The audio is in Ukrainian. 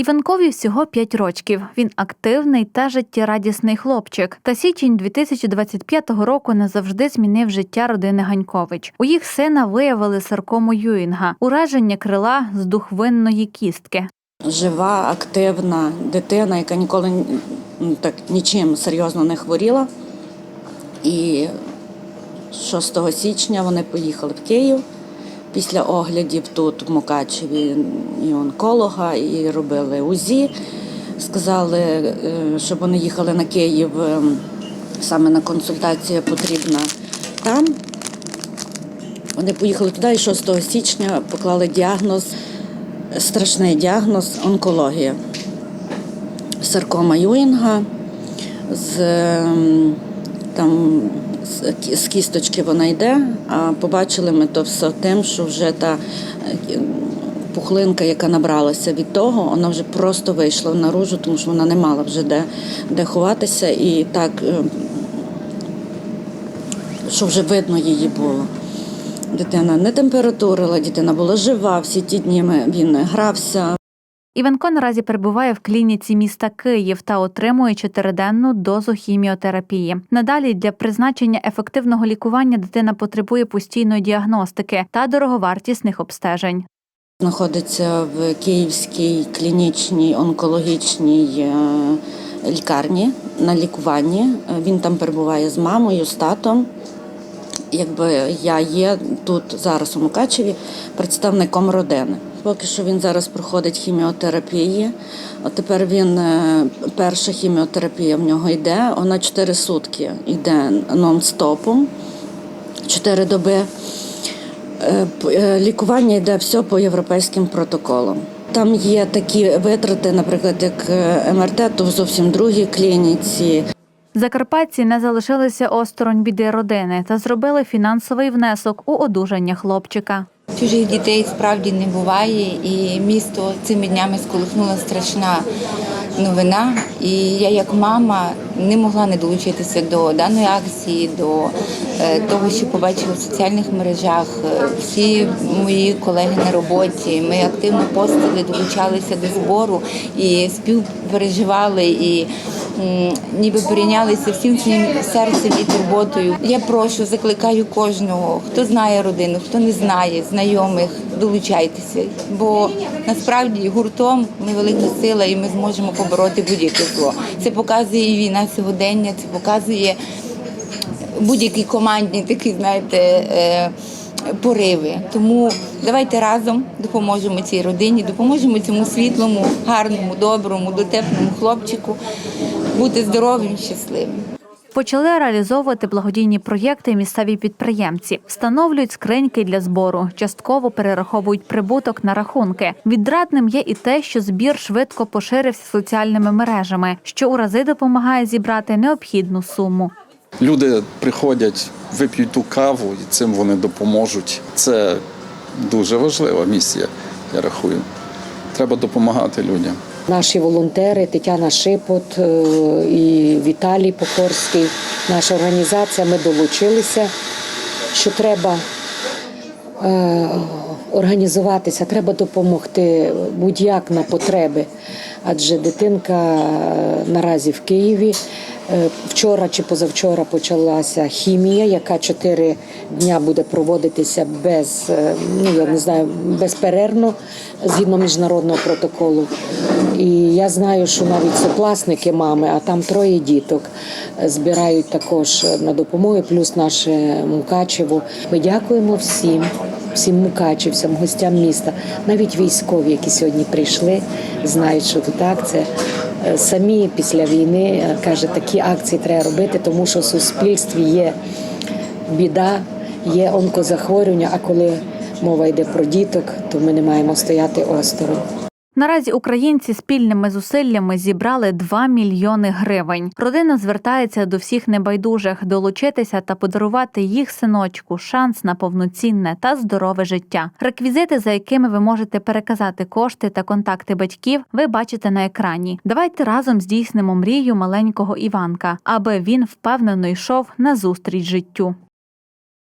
Іванкові всього 5 рочків. Він активний та життєрадісний хлопчик. Та січень 2025 року назавжди змінив життя родини Ганькович. У їх сина виявили саркому Юінга, ураження крила з духвинної кістки. жива, активна дитина, яка ніколи ну, так нічим серйозно не хворіла. І 6 січня вони поїхали в Київ після оглядів тут, в Мукачеві, і онколога, і робили УЗІ. Сказали, е, щоб вони їхали на Київ, е, саме на консультація потрібна там. Вони поїхали туди і 6 січня поклали діагноз, страшний діагноз онкологія. Саркома Юінга з, ем, там, з кісточки вона йде, а побачили ми то все тим, що вже та е, пухлинка, яка набралася від того, вона вже просто вийшла наружу, тому що вона не мала вже де, де ховатися. І так, е, що вже видно її було. Дитина не температурила, дитина була жива. Всі ті дні він грався. Іванко наразі перебуває в клініці міста Київ та отримує чотириденну дозу хіміотерапії. Надалі для призначення ефективного лікування дитина потребує постійної діагностики та дороговартісних обстежень. Знаходиться в Київській клінічній онкологічній е, лікарні на лікуванні. Він там перебуває з мамою, з татом. Якби я є тут зараз у Мукачеві представником родини. Поки що він зараз проходить хіміотерапії. От тепер він е, перша хіміотерапія в нього йде. Вона 4 сутки йде нон-стопом, 4 доби. Е, е, Лікування йде все по європейським протоколам. Там є такі витрати, наприклад, як МРТ, то в зовсім другій клініці. Закарпатці не залишилися осторонь біди родини та зробили фінансовий внесок у одужання хлопчика. Чужих дітей справді не буває, і місто цими днями сколихнула страшна новина. І я, як мама, не могла не долучитися до даної акції, до е, того, що побачила в соціальних мережах. Е, Всі мої колеги на роботі, ми активно постили, долучалися до збору і співпереживали і ніби перейнялися всім своїм серцем і турботою. Я прошу, закликаю кожного, хто знає родину, хто не знає, знайомих, долучайтеся. Бо насправді гуртом ми велика сила, і ми зможемо побороти будь-яке зло. Це показує і війна сьогодення, це показує будь-які командні такі, знаєте. е, Пориви, тому давайте разом допоможемо цій родині, допоможемо цьому світлому, гарному, доброму, дотепному хлопчику бути здоровим, щасливим. Почали реалізовувати благодійні проєкти місцеві підприємці, встановлюють скриньки для збору, частково перераховують прибуток на рахунки. Відрадним є і те, що збір швидко поширився соціальними мережами, що у рази допомагає зібрати необхідну суму. Люди приходять, вип'ють ту каву і цим вони допоможуть. Це дуже важлива місія, я рахую. Треба допомагати людям. Наші волонтери Тетяна Шипот е, і Віталій Покорський, наша організація, ми долучилися, що треба е, організуватися, треба допомогти будь-як на потреби. Адже дитинка е, наразі в Києві. Вчора чи позавчора почалася хімія, яка чотири дня буде проводитися без, ну я не знаю, безперервно згідно міжнародного протоколу. І я знаю, що навіть сопласники мами, а там троє діток, е, збирають також на допомогу, плюс наше Мукачево. Ми дякуємо всім, всім мукачівцям, гостям міста, навіть військові, які сьогодні прийшли, знають, що тут акція. Е, Самі після війни е, каже, такі акції треба робити, тому що в суспільстві є біда, є онкозахворювання. А коли мова йде про діток, то ми не маємо стояти осторонь. Наразі українці спільними зусиллями зібрали 2 мільйони гривень. Родина звертається до всіх небайдужих долучитися та подарувати їх синочку шанс на повноцінне та здорове життя. Реквізити, за якими ви можете переказати кошти та контакти батьків, ви бачите на екрані. Давайте разом здійснимо мрію маленького Іванка, аби він впевнено йшов на зустріч життю.